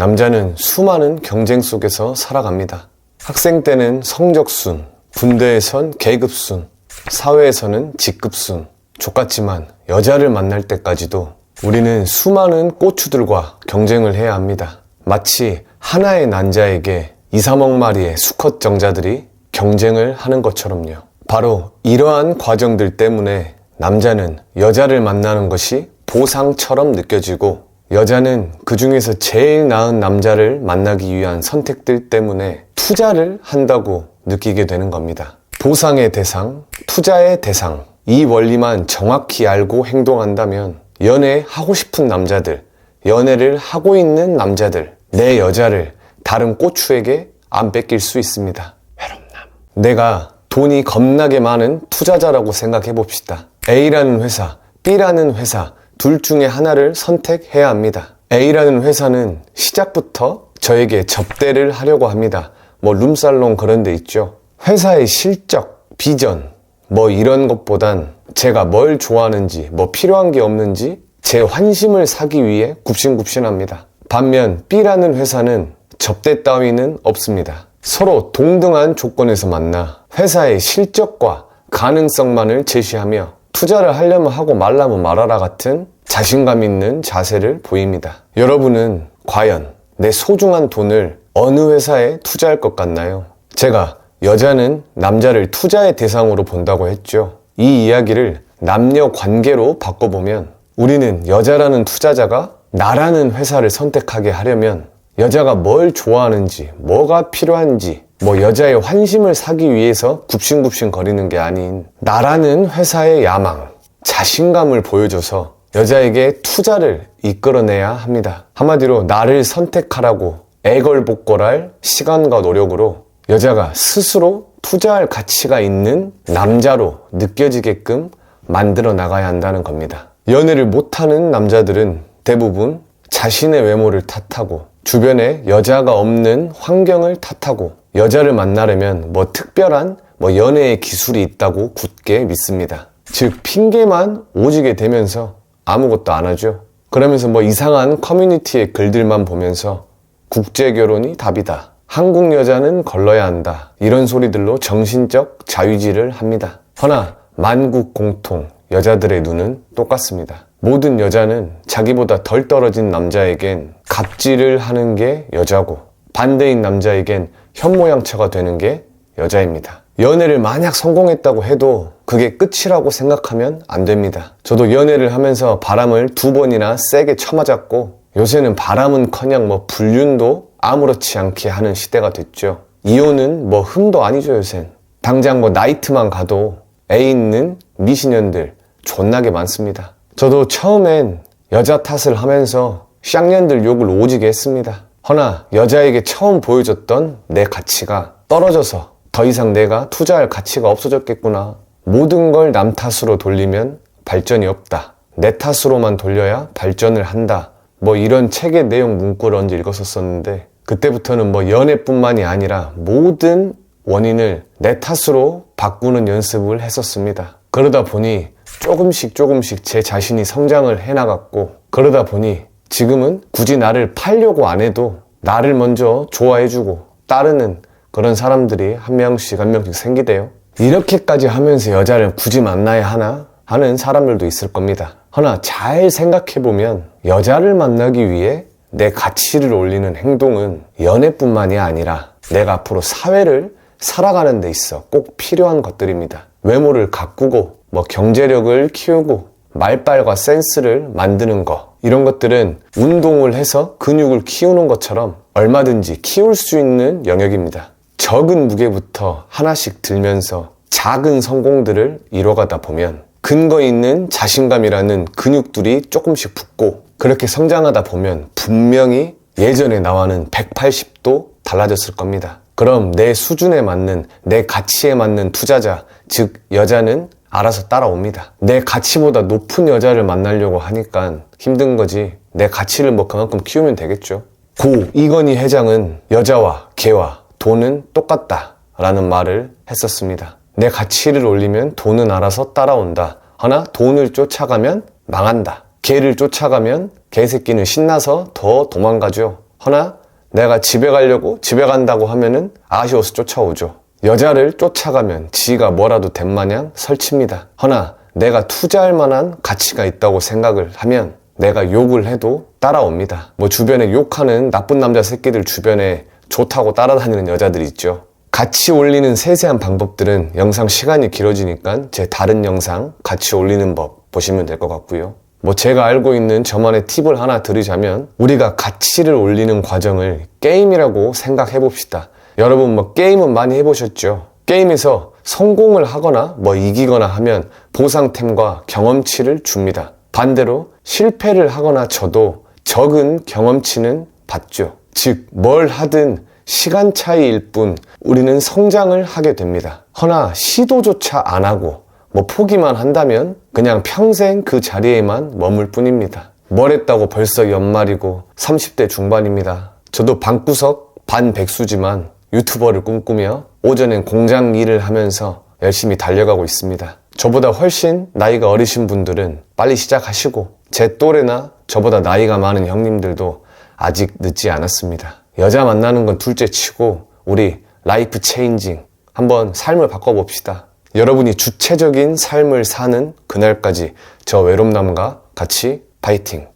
남자는 수많은 경쟁 속에서 살아갑니다. 학생 때는 성적순, 군대에선 계급순, 사회에서는 직급순. 족같지만 여자를 만날 때까지도 우리는 수많은 고추들과 경쟁을 해야 합니다. 마치 하나의 난자에게 2, 3억 마리의 수컷 정자들이 경쟁을 하는 것처럼요. 바로 이러한 과정들 때문에 남자는 여자를 만나는 것이 보상처럼 느껴지고 여자는 그 중에서 제일 나은 남자를 만나기 위한 선택들 때문에 투자를 한다고 느끼게 되는 겁니다. 보상의 대상, 투자의 대상, 이 원리만 정확히 알고 행동한다면 연애하고 싶은 남자들, 연애를 하고 있는 남자들, 내 여자를 다른 꼬추에게 안 뺏길 수 있습니다. 외롭남. 내가 돈이 겁나게 많은 투자자라고 생각해 봅시다. A라는 회사, B라는 회사, 둘 중에 하나를 선택해야 합니다. A라는 회사는 시작부터 저에게 접대를 하려고 합니다. 뭐 룸살롱 그런 데 있죠. 회사의 실적, 비전, 뭐 이런 것보단 제가 뭘 좋아하는지, 뭐 필요한 게 없는지 제 환심을 사기 위해 굽신굽신합니다. 반면 B라는 회사는 접대 따위는 없습니다. 서로 동등한 조건에서 만나 회사의 실적과 가능성만을 제시하며 투자를 하려면 하고 말라면 말아라 같은 자신감 있는 자세를 보입니다. 여러분은 과연 내 소중한 돈을 어느 회사에 투자할 것 같나요? 제가 여자는 남자를 투자의 대상으로 본다고 했죠. 이 이야기를 남녀 관계로 바꿔보면 우리는 여자라는 투자자가 나라는 회사를 선택하게 하려면 여자가 뭘 좋아하는지, 뭐가 필요한지, 뭐 여자의 환심을 사기 위해서 굽신굽신 거리는 게 아닌 나라는 회사의 야망, 자신감을 보여줘서 여자에게 투자를 이끌어내야 합니다. 한마디로 나를 선택하라고 애걸복걸할 시간과 노력으로 여자가 스스로 투자할 가치가 있는 남자로 느껴지게끔 만들어 나가야 한다는 겁니다. 연애를 못하는 남자들은 대부분 자신의 외모를 탓하고 주변에 여자가 없는 환경을 탓하고 여자를 만나려면 뭐 특별한 뭐 연애의 기술이 있다고 굳게 믿습니다. 즉 핑계만 오지게 되면서 아무것도 안 하죠. 그러면서 뭐 이상한 커뮤니티의 글들만 보면서 국제 결혼이 답이다. 한국 여자는 걸러야 한다. 이런 소리들로 정신적 자유질을 합니다. 허나 만국 공통 여자들의 눈은 똑같습니다. 모든 여자는 자기보다 덜 떨어진 남자에겐 갑질을 하는 게 여자고 반대인 남자에겐 현모양처가 되는 게 여자입니다. 연애를 만약 성공했다고 해도 그게 끝이라고 생각하면 안 됩니다. 저도 연애를 하면서 바람을 두 번이나 세게 쳐맞았고 요새는 바람은 커녕 뭐 불륜도 아무렇지 않게 하는 시대가 됐죠. 이혼은 뭐 흠도 아니죠, 요샌. 당장 뭐 나이트만 가도 애 있는 미신년들 존나게 많습니다. 저도 처음엔 여자 탓을 하면서 쌍년들 욕을 오지게 했습니다. 허나 여자에게 처음 보여줬던 내 가치가 떨어져서 더 이상 내가 투자할 가치가 없어졌겠구나. 모든 걸 남 탓으로 돌리면 발전이 없다. 내 탓으로만 돌려야 발전을 한다. 뭐 이런 책의 내용 문구를 언제 읽었었었는데 그때부터는 뭐 연애뿐만이 아니라 모든 원인을 내 탓으로 바꾸는 연습을 했었습니다. 그러다 보니 조금씩 조금씩 제 자신이 성장을 해나갔고 그러다 보니 지금은 굳이 나를 팔려고 안 해도 나를 먼저 좋아해주고 따르는 그런 사람들이 한 명씩 한 명씩 생기대요. 이렇게까지 하면서 여자를 굳이 만나야 하나 하는 사람들도 있을 겁니다. 허나 잘 생각해보면 여자를 만나기 위해 내 가치를 올리는 행동은 연애뿐만이 아니라 내가 앞으로 사회를 살아가는 데 있어 꼭 필요한 것들입니다. 외모를 가꾸고 뭐 경제력을 키우고 말빨과 센스를 만드는 거 이런 것들은 운동을 해서 근육을 키우는 것처럼 얼마든지 키울 수 있는 영역입니다. 적은 무게부터 하나씩 들면서 작은 성공들을 이뤄가다 보면 근거 있는 자신감이라는 근육들이 조금씩 붙고 그렇게 성장하다 보면 분명히 예전에 나와는 180도 달라졌을 겁니다. 그럼 내 수준에 맞는 내 가치에 맞는 투자자, 즉 여자는 알아서 따라옵니다. 내 가치보다 높은 여자를 만나려고 하니까 힘든 거지. 내 가치를 뭐 그만큼 키우면 되겠죠. 고 이건희 회장은 여자와 개와 돈은 똑같다 라는 말을 했었습니다. 내 가치를 올리면 돈은 알아서 따라온다. 하나 돈을 쫓아가면 망한다. 개를 쫓아가면 개새끼는 신나서 더 도망가죠. 허나 내가 집에 가려고 집에 간다고 하면은 아쉬워서 쫓아오죠. 여자를 쫓아가면 지가 뭐라도 된 마냥 설칩니다. 허나 내가 투자할 만한 가치가 있다고 생각을 하면 내가 욕을 해도 따라옵니다. 뭐 주변에 욕하는 나쁜 남자 새끼들 주변에 좋다고 따라다니는 여자들 있죠. 같이 올리는 세세한 방법들은 영상 시간이 길어지니까 제 다른 영상 같이 올리는 법 보시면 될 것 같고요. 뭐 제가 알고 있는 저만의 팁을 하나 드리자면 우리가 가치를 올리는 과정을 게임이라고 생각해 봅시다. 여러분 뭐 게임은 많이 해보셨죠? 게임에서 성공을 하거나 뭐 이기거나 하면 보상템과 경험치를 줍니다. 반대로 실패를 하거나 쳐도 적은 경험치는 받죠. 즉, 뭘 하든 시간 차이일 뿐 우리는 성장을 하게 됩니다. 허나 시도조차 안 하고 뭐 포기만 한다면 그냥 평생 그 자리에만 머물 뿐입니다. 뭘 했다고 벌써 연말이고 30대 중반입니다. 저도 방구석 반백수지만 유튜버를 꿈꾸며 오전엔 공장 일을 하면서 열심히 달려가고 있습니다. 저보다 훨씬 나이가 어리신 분들은 빨리 시작하시고 제 또래나 저보다 나이가 많은 형님들도 아직 늦지 않았습니다. 여자 만나는 건 둘째 치고 우리 라이프 체인징 한번 삶을 바꿔봅시다. 여러분이 주체적인 삶을 사는 그날까지 저 외롭남과 같이 파이팅!